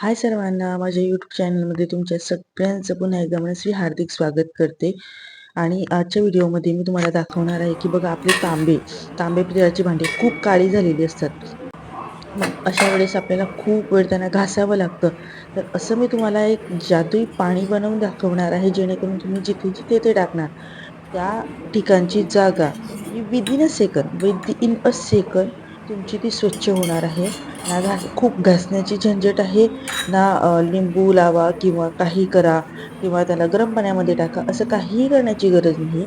हाय सर्वांना माझ्या यूट्यूब चॅनलमध्ये तुमच्या सगळ्यांचं पुन्हा एकदा मनस्वी हार्दिक स्वागत करते. आणि आजच्या व्हिडिओमध्ये मी तुम्हाला दाखवणार आहे की बघा आपले तांबे तांबे पितळाची भांडी खूप काळी झालेली असतात. मग अशा वेळेस आपल्याला खूप वेळ त्यांना घासावं लागतं. तर असं मी तुम्हाला एक जादुई पाणी बनवून दाखवणार आहे जेणेकरून तुम्ही जिथे जिथे ते टाकणार त्या ठिकाणची जागा ही within a second within a second तुमची ती स्वच्छ होणार आहे. ना घास खूप घासण्याची झंझट आहे. ना लिंबू लावा किंवा काही करा किंवा त्याला गरम पाण्यामध्ये टाका असं काहीही करण्याची गरज नाही.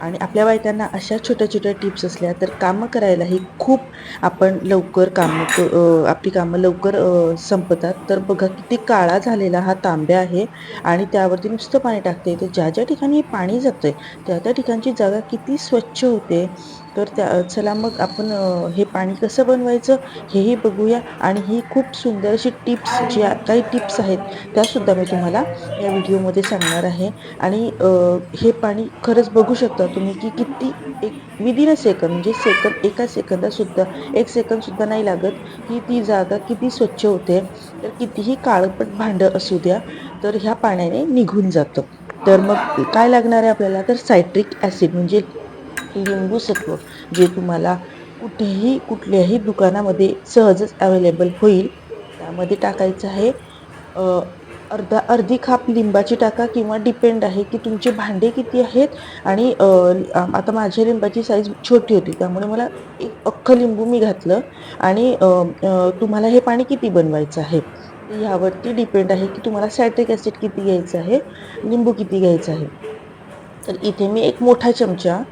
आणि आपल्या बायकांना अशा छोट्या छोट्या टिप्स असल्या तर कामं करायलाही खूप आपण लवकर कामं आपली कामं लवकर संपतात. तर बघा किती काळा झालेला हा तांब्या आहे आणि त्यावरती नुसतं पाणी टाकते तर ज्या ज्या ठिकाणी पाणी जातंय त्या त्या ठिकाणची जागा किती स्वच्छ होते. तर त्या चला मग आपण हे पाणी कसं बनवायचं हेही बघूया. आणि ही खूप सुंदर अशी टिप्स ज्या काही टिप्स आहेत त्यासुद्धा मी तुम्हाला या व्हिडिओमध्ये सांगणार आहे. आणि हे पाणी खरंच बघू शकता तुम्ही की किती एक विदिन अ सेकंद म्हणजे सेकंद एका सेकंदासुद्धा एक सेकंदसुद्धा नाही लागत की ती जागा किती स्वच्छ होते. तर कितीही काळपट भांडं असू द्या तर ह्या पाण्याने निघून जातं. तर मग काय लागणार आहे आपल्याला? तर सायट्रिक ॲसिड म्हणजे लिंबू सत्व जे तुम्हाला कुठेही कुठल्याही दुकानामध्ये सहजच अवेलेबल होईल. त्यामध्ये टाकायचं आहे अर्धा अर्धी खाप लिंबाची टाका किंवा डिपेंड आहे की तुमचे भांडे किती आहेत आणि आता माझ्या लिंबाची साईज छोटी होती त्यामुळे मला एक अख्खं लिंबू मी घातलं आणि तुम्हाला हे पाणी किती बनवायचं आहे? यावरती डिपेंड आहे की तुम्हाला सॅट्रिक ॲसिड किती घ्यायचं आहे लिंबू किती घ्यायचं आहे. तर इथे मी एक मोठा चमचा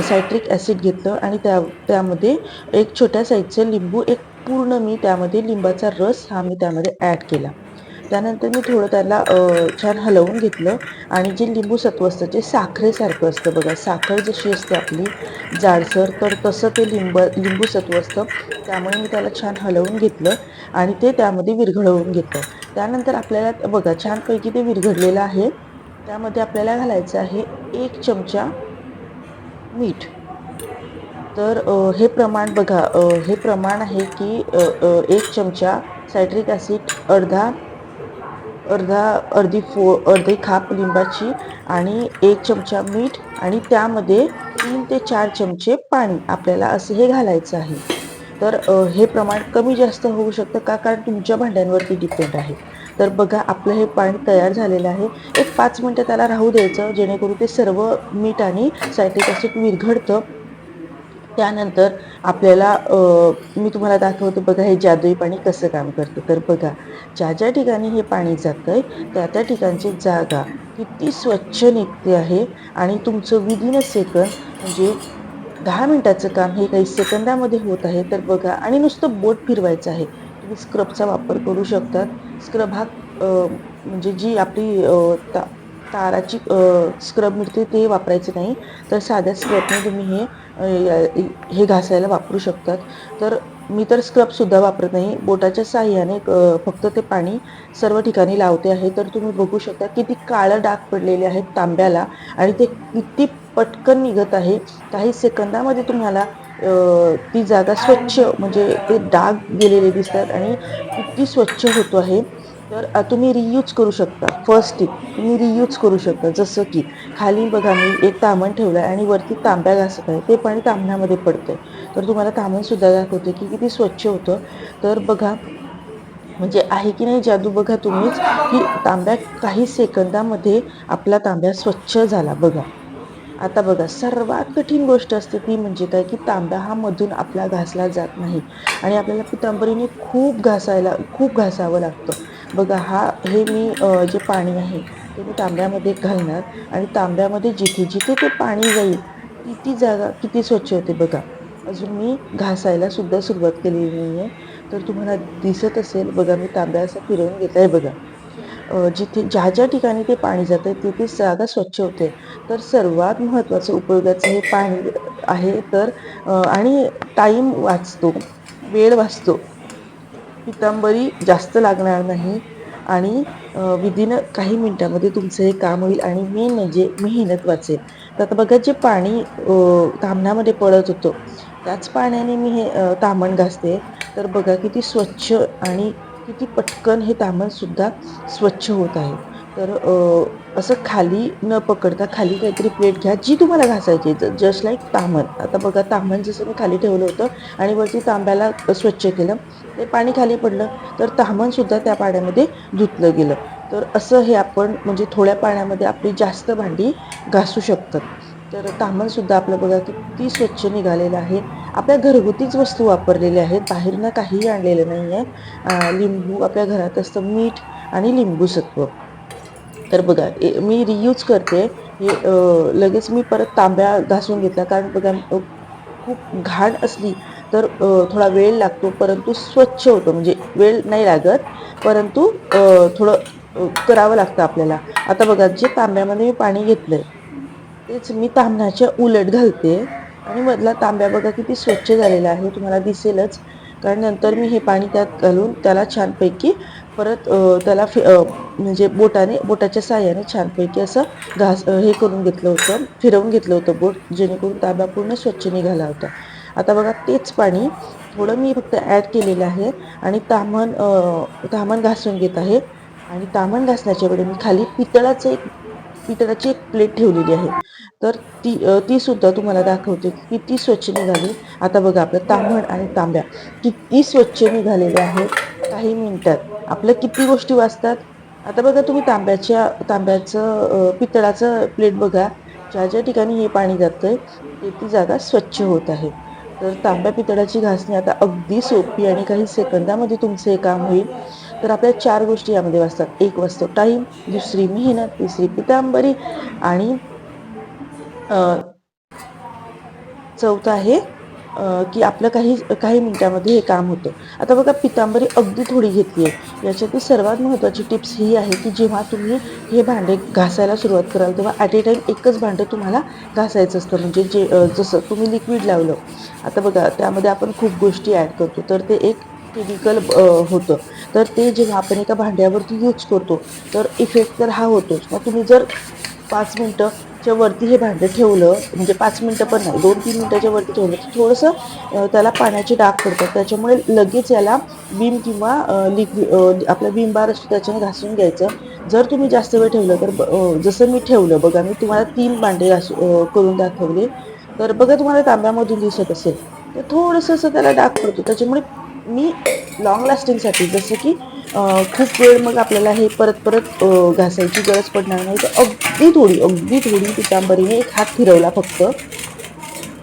सायट्रिक ॲसिड घेतलं आणि त्या त्यामध्ये एक छोट्या साईजचं लिंबू एक पूर्ण मी त्यामध्ये लिंबाचा रस हा मी त्यामध्ये ॲड केला. त्यानंतर मी थोडं त्याला छान हलवून घेतलं आणि जे लिंबू सत्व असतं जे साखरेसारखं असतं बघा साखर जशी असते आपली जाडसर तर तसं ते लिंब लिंबू सत्व असतं त्यामुळे मी त्याला छान हलवून घेतलं आणि ते त्यामध्ये विरघळवून घेतलं. त्यानंतर आपल्याला बघा छानपैकी ते विरघळलेलं आहे. त्यामध्ये आपल्याला घालायचं आहे एक चमचा मीठ. तर हे प्रमाण बघा हे प्रमाण आहे की एक चमचा सायट्रिक ॲसिड अर्धा अर्धा अर्धी फो अर्धी खाप लिंबाची आणि एक चमचा मीठ आणि त्यामध्ये तीन ते चार चमचे पाणी आपल्याला असं हे घालायचं आहे. तर हे प्रमाण कमी जास्त होऊ शकतं का? कारण तुमच्या भांड्यांवरती डिपेंड आहे. तर बघा आपलं हे पाणी तयार झालेलं आहे. एक पाच मिनटं त्याला राहू द्यायचं जेणेकरून ते सर्व मीठ आणि सायट्रिक ॲसिड विरघळतं. त्यानंतर आपल्याला मी तुम्हाला दाखवते बघा हे जादुई पाणी कसं काम करतं. तर बघा ज्या ज्या ठिकाणी हे पाणी जातं आहे त्या त्या ठिकाणची जागा किती स्वच्छ निघते आहे. आणि तुमचं विदिन अ सेकंद म्हणजे दहा मिनटाचं काम हे काही सेकंदामध्ये होत आहे. तर बघा आणि नुसतं बोट फिरवायचं आहे. तुम्ही स्क्रबचा वापर करू शकतात. स्क्रभात म्हणजे जी आपली ता ताराची स्क्रब मिळते ते वापरायचं नाही. तर साध्या स्क्रबने तुम्ही हे हे घासायला वापरू शकतात. तर मी तर स्क्रबसुद्धा वापरत नाही. बोटाच्या साह्याने फक्त ते पाणी सर्व ठिकाणी लावते आहे. तर तुम्ही बघू शकता किती काळं डाग पडलेले आहेत तांब्याला आणि ते किती पटकन निघत आहे. काही सेकंदामध्ये तुम्हाला ती जागा स्वच्छ म्हणजे ते डाग गेलेले दिसतात आणि किती स्वच्छ होतो आहे. तर तुम्ही रियूज करू शकता. फर्स्ट टिप तुम्ही रियूज करू शकता. जसं की खाली बघा मी एक तामण ठेवलं आहे आणि वरती तांब्या घासत आहे. ते पाणी तांबण्यामध्ये आहे तर तुम्हाला तामणसुद्धा दाखवते की किती स्वच्छ होतं. तर बघा म्हणजे आहे की नाही जादू बघा तुम्हीच की तांब्या काही सेकंदामध्ये आपला तांब्या स्वच्छ झाला. बघा. आता बघा सर्वात कठीण गोष्ट असते ती म्हणजे काय की तांब्या हा मधून आपला घासला जात नाही. आणि आपल्याला पितांबरीने खूप घासायला खूप घासावं लागतं. बघा हा हे मी जे पाणी आहे ते मी तांब्यामध्ये घालणार आणि तांब्यामध्ये जिथे जिथे ते पाणी जाईल ती ती जागा किती स्वच्छ होते बघा. अजून मी घासायला सुद्धा सुरुवात केलेली नाही आहे. तर तुम्हाला दिसत असेल बघा मी तांब्या असं फिरवून घेत आहे बघा जिथे ज्या ज्या ठिकाणी ते पाणी जातं तिथे जागा स्वच्छ होते. तर सर्वात महत्त्वाचं उपयोगाचं हे पाणी आहे तर आणि टाईम वाचतो वेळ वाचतो. पितांबरी जास्त लागणार नाही आणि विदिन काही मिनटामध्ये तुमचं हे काम होईल आणि मेन म्हणजे मेहनत वाचेल. तर आता बघा जे पाणी अ, तामणामध्ये पडत होतं त्याच पाण्याने मी हे तामण घासते. तर बघा किती स्वच्छ आणि किती पटकन हे तांबणसुद्धा स्वच्छ होत आहे. तर असं खाली न पकडता खाली काहीतरी प्लेट घ्या जी तुम्हाला घासायची जस्ट लाईक तामण. आता बघा तामण जसं मी खाली ठेवलं होतं आणि वरती तांब्याला स्वच्छ केलं. ते पाणी खाली पडलं तर तामणसुद्धा त्या पाण्यामध्ये धुतलं गेलं. तर असं हे आपण म्हणजे थोड्या पाण्यामध्ये आपली जास्त भांडी घासू शकतात. तर तामणसुद्धा आपलं बघा किती स्वच्छ निघालेलं आहे. आपल्या घरगुतीच वस्तू वापरलेल्या आहेत. बाहेरनं काहीही आणलेलं नाही आहे लिंबू आपल्या घरात असतं मीठ आणि लिंबू सत्व तर बघा ए- मी रियूज करते. हे लगेच मी परत तांब्या घासून घेतला कारण बघा खूप घाण असली तर थोडा वेळ लागतो. परंतु स्वच्छ होतं. म्हणजे वेळ नाही लागत. परंतु थोडं करावं लागतं आपल्याला. आता बघा जे तांब्यामध्ये मी पाणी घेतलं आहे तेच मी तांब्याच्या उलट घालते. आणि मधला तांब्या बघा किती स्वच्छ झालेला आहे. तुम्हाला दिसेलच. कारण नंतर मी हे पाणी त्यात घालून त्याला छानपैकी परत त्याला फि म्हणजे बोटाने बोटाच्या साह्याने छानपैकी असं घास हे करून घेतलं होतं फिरवून घेतलं होतं बोट जेणेकरून तांब्या पूर्ण स्वच्छ निघाला होता. आता बघा तेच पाणी थोडं मी फक्त ॲड केलेलं आहे आणि तामण तामण घासून घेत आहे. आणि तामण घासण्याच्या वेळी मी खाली पितळाचं एक पितळाची एक प्लेट ठेवलेली आहे. तर ती ती सुद्धा तुम्हाला दाखवते की किती स्वच्छ निघाली. आता बघा आपलं तांबण आणि तांब्या किती स्वच्छ निघालेले आहेत काही मिनिटात. आपल्या किती गोष्टी वाचतात? आता बघा तुम्ही तांब्याच्या तांब्याचं पितळाचं प्लेट बघा. ज्या ज्या ठिकाणी हे पाणी जातंय ते ती जागा स्वच्छ होत आहे. तर तांब्या पितळाची घासणी आता अगदी सोपी आणि काही सेकंदामध्ये तुमचं हे काम होईल. तर आपल्या चार गोष्टी यामध्ये वाचतात. एक वाजतो टाईम दुसरी मेहनत तिसरी पितांबरी आणि अ, चौथं आहे की आपलं काही काही मिनिटामध्ये हे काम होतं. आता बघा पितांबरी अगदी थोडी घेतली आहे. याच्यातली सर्वात महत्त्वाची टिप्स ही आहे की जेव्हा तुम्ही हे भांडे घासायला सुरुवात कराल तेव्हा ॲट ए टाईम एकच भांडं तुम्हाला घासायचं असतं. म्हणजे जे जसं तुम्ही लिक्विड लावलं. आता बघा त्यामध्ये आपण खूप गोष्टी ॲड करतो. तर ते एक केमिकल होतं. तर ते जेव्हा आपण एका भांड्यावरती यूज करतो तर इफेक्ट तर हा होतोच. मग तुम्ही जर पाच मिनटं च्या वरती हे भांडं ठेवलं म्हणजे पाच मिनटं पण नाही दोन तीन मिनटाच्या वरती ठेवलं तर थोडंसं त्याला पाण्याचे डाग पडतात. त्याच्यामुळे लगेच याला विम किंवा लिक्विड आपला विम बार असतो त्याच्याने घासून घ्यायचं. जर तुम्ही जास्त वेळ ठेवलं तर ब- जसं मी ठेवलं बघा मी तुम्हाला तीन भांडे घासू करून दाखवले. तर बघा तुम्हाला तांब्यामधून दिसत असेल. तर थोडंसं असं त्याला डाग पडतो. त्याच्यामुळे मी लॉंग लास्टिंगसाठी जसं की खूप वेळ मग आपल्याला हे परत परत घासायची गरज पडणार नाही. तर अगदी थोडी अगदी थोडी पितांबरीने एक हात फिरवला फक्त.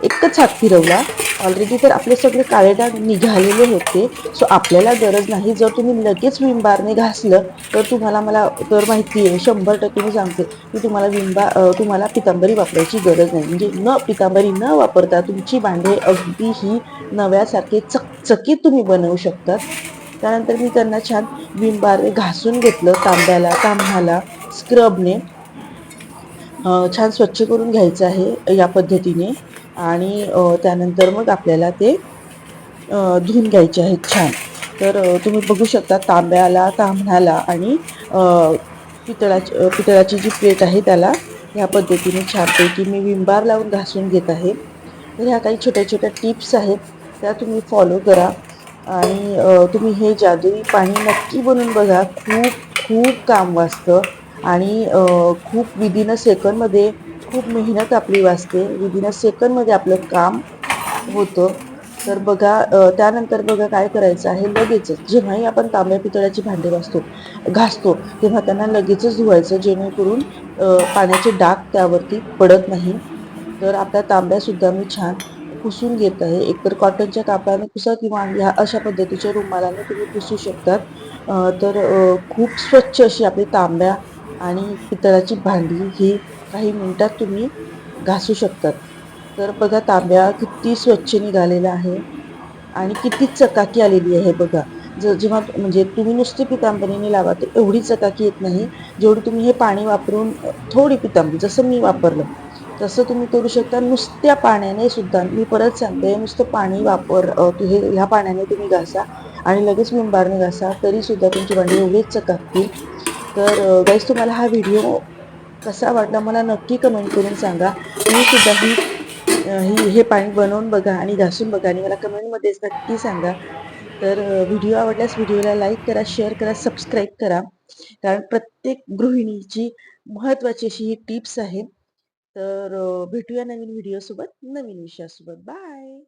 एकच हात फिरवला. ऑलरेडी तर आपले सगळे काळे डाग निघालेले होते. सो आपल्याला गरज नाही. जर तुम्ही लगेच विंबारने घासलं तर तुम्हाला मला तर माहिती आहे शंभर टक्के मी सांगते की तुम्हाला विंबा तुम्हाला पितांबरी वापरायची गरज नाही. म्हणजे न पितांबरी न वापरता तुमची भांडे अगदी ही नव्यासारखे चकचकीत तुम्ही बनवू शकतात त्यानंतर मी त्यांना छान विंबारने घासून घेतलं तांब्याला तांब्याला स्क्रबने. छान स्वच्छ करून घ्यायचं आहे या पद्धतीने. आणि त्यानंतर मग आपल्याला ते धुवून घ्यायचे आहेत छान. तर तुम्ही बघू शकता तांब्याला तांबणाला आणि पितळाची पितळाची जी प्लेट आहे त्याला ह्या पद्धतीने छानपैकी मी विंबार लावून घासून घेत आहे. तर ह्या काही छोट्या छोट्या टिप्स आहेत त्या तुम्ही फॉलो करा. आणि तुम्ही हे जादुई पाणी नक्की बनवून बघा. खूप खूप काम वाचतं. आणि खूप विदिन अ सेकंडमध्ये खूप मेहनत आपली वाचते. विदिन अ सेकंडमध्ये आपलं काम होतं. तर बघा त्यानंतर बघा काय करायचं आहे. लगेचच जेव्हाही आपण तांब्या पितळ्याची भांडी वाचतो घासतो तेव्हा त्यांना लगेचच धुवायचं जेणेकरून पाण्याचे डाग त्यावरती पडत नाही. तर आपल्या तांब्यासुद्धा मी छान पुसून घेत आहे. एकतर कॉटनच्या कापडाने पुसा किंवा ह्या अशा पद्धतीच्या रुमालाने तुम्ही पुसू शकतात. तर खूप स्वच्छ अशी आपली तांब्या आणि पितळाची भांडी ही काही मिनिटात तुम्ही घासू शकतात. तर बघा तांब्या किती स्वच्छ निघालेला आहे आणि किती चकाकी आलेली आहे बघा. जर जेव्हा म्हणजे तुम्ही नुसती पितांबरीने लावा तर एवढी चकाकी येत नाही. जेवढी तुम्ही हे पाणी वापरून थोडी पितांबरी जसं मी वापरलं तसं तुम्ही करू शकता. नुसत्या पाण्याने सुद्धा मी परत सांगते नुसतं पाणी वापर तु- हे ह्या पाण्याने तुम्ही घासा आणि लगेच विंबारने घासा तरी सुद्धा तुमची भांडी एवढीच चकाकतील. तर गाईस तुम्हाला हा व्हिडिओ कसा वाटला मला नक्की कमेंट करून सांगा. तुम्ही सुद्धा ही ही हे पाणी बनवून बघा आणि घासून बघा आणि मला कमेंटमध्येच नक्की सांगा. तर व्हिडिओ आवडल्यास व्हिडिओला लाईक करा शेअर करा सबस्क्राईब करा. कारण प्रत्येक गृहिणीची महत्त्वाची अशी ही टिप्स आहे तर भेटूया नवीन व्हिडिओसोबत नवीन विषयासोबत. बाय!